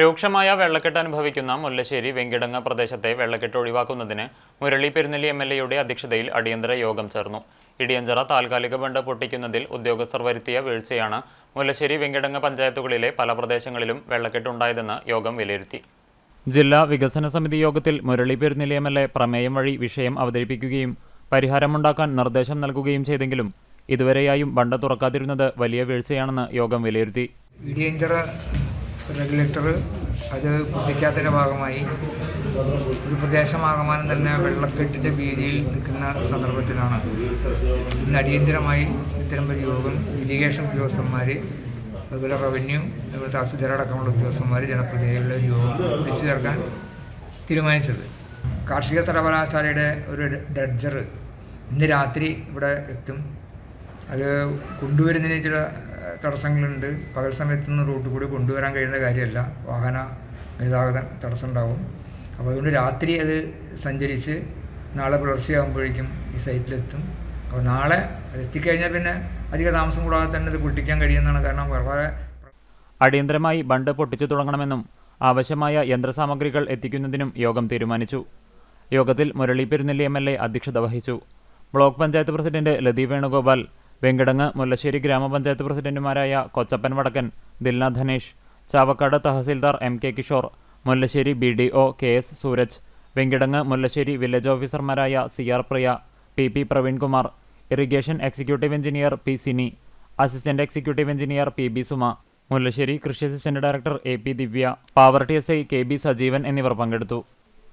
രൂക്ഷമായ വെള്ളക്കെട്ട് അനുഭവിക്കുന്ന മുല്ലശ്ശേരി വെങ്കിടങ്ങ പ്രദേശത്തെ വെള്ളക്കെട്ട് ഒഴിവാക്കുന്നതിന് മുരളി പെരുന്നെല്ലി എം എൽ എയുടെ അധ്യക്ഷതയിൽ അടിയന്തര യോഗം ചേർന്നു. ഇടിയഞ്ചറ താൽക്കാലിക ബണ്ട് പൊട്ടിക്കുന്നതിൽ ഉദ്യോഗസ്ഥർ വരുത്തിയ വീഴ്ചയാണ് മുല്ലശ്ശേരി വെങ്കിടങ്ങ പഞ്ചായത്തുകളിലെ പല പ്രദേശങ്ങളിലും വെള്ളക്കെട്ടുണ്ടായതെന്ന് യോഗം വിലയിരുത്തി. ജില്ലാ വികസന സമിതി യോഗത്തിൽ Murali Perunnelli M L A പ്രമേയം വഴി വിഷയം അവതരിപ്പിക്കുകയും പരിഹാരമുണ്ടാക്കാൻ നിർദ്ദേശം നൽകുകയും ചെയ്തെങ്കിലും ഇതുവരെയായും ബണ്ട് തുറക്കാതിരുന്നത് വലിയ വീഴ്ചയാണെന്ന് യോഗം വിലയിരുത്തി. ഇടിയഞ്ചിറ റെഗുലേറ്റർ അത് പൊട്ടിക്കാത്തതിന്റെ ഭാഗമായി. ഒരു പ്രദേശമാകമാനം തന്നെ വെള്ളക്കെട്ടിന്റെ ഭീതിയിൽ നിൽക്കുന്ന സന്ദർഭത്തിലാണ്. ഇന്ന് അടിയന്തിരമായി ഇത്തരം ഒരു യോഗം ഇരിഗേഷൻ ഉദ്യോഗസ്ഥന്മാർ അതുപോലെ റവന്യൂ അതുപോലെ തഹസിൽദാരടക്കമുള്ള ഉദ്യോഗസ്ഥന്മാർ ജനപ്രതിനിധികളുടെ യോഗം വിളിച്ചു ചേർക്കാൻ തീരുമാനിച്ചത്. കാർഷിക സർവകലാശാലയുടെ ഒരു ഡഡ്ജർ ഇന്ന് രാത്രി ഇവിടെ എത്തും. അത് കൊണ്ടുവരുന്നതിന് ചില തടസ്സങ്ങളുണ്ട്. പകൽ സമയത്തൊന്നും റൂട്ടിൽ കൂടി കൊണ്ടുവരാൻ കഴിയുന്ന കാര്യമല്ല. വാഹന ഗതാഗത തടസ്സം ഉണ്ടാവും അപ്പോൾ അതുകൊണ്ട് രാത്രി അത് സഞ്ചരിച്ച് നാളെ പുലർച്ചെ ആകുമ്പോഴേക്കും ഈ സൈറ്റിലെത്തും. അപ്പോൾ നാളെ എത്തിക്കഴിഞ്ഞാൽ പിന്നെ അധിക താമസം കൂടാതെ തന്നെ ഇത് പൊട്ടിക്കാൻ കഴിയുന്നതാണ് കാരണം വളരെ അടിയന്തരമായി ബണ്ട് പൊട്ടിച്ചു തുടങ്ങണമെന്നും ആവശ്യമായ യന്ത്രസാമഗ്രികൾ എത്തിക്കുന്നതിനും യോഗം തീരുമാനിച്ചു. യോഗത്തിൽ Murali Perunnelli M L A അധ്യക്ഷത വഹിച്ചു. ബ്ലോക്ക് പഞ്ചായത്ത് പ്രസിഡന്റ് ലതി വേണുഗോപാൽ വെങ്കടങ്ങ് മുല്ലശ്ശേരി ഗ്രാമപഞ്ചായത്ത് പ്രസിഡന്റുമാരായ Kochappan Vadakkan Dilna Dhanesh Chavakkad tahsildar M K Kishore Mullassery B D O K S Sooraj Venkitangu Mullassery village ഓഫീസർമാരായ C R Priya P P Praveenkumar irrigation executive engineer P Sini assistant executive engineer P B Suma Mullassery കൃഷി assistant director A P Divya poverty S I K B Sajeevan എന്നിവർ പങ്കെടുത്തു.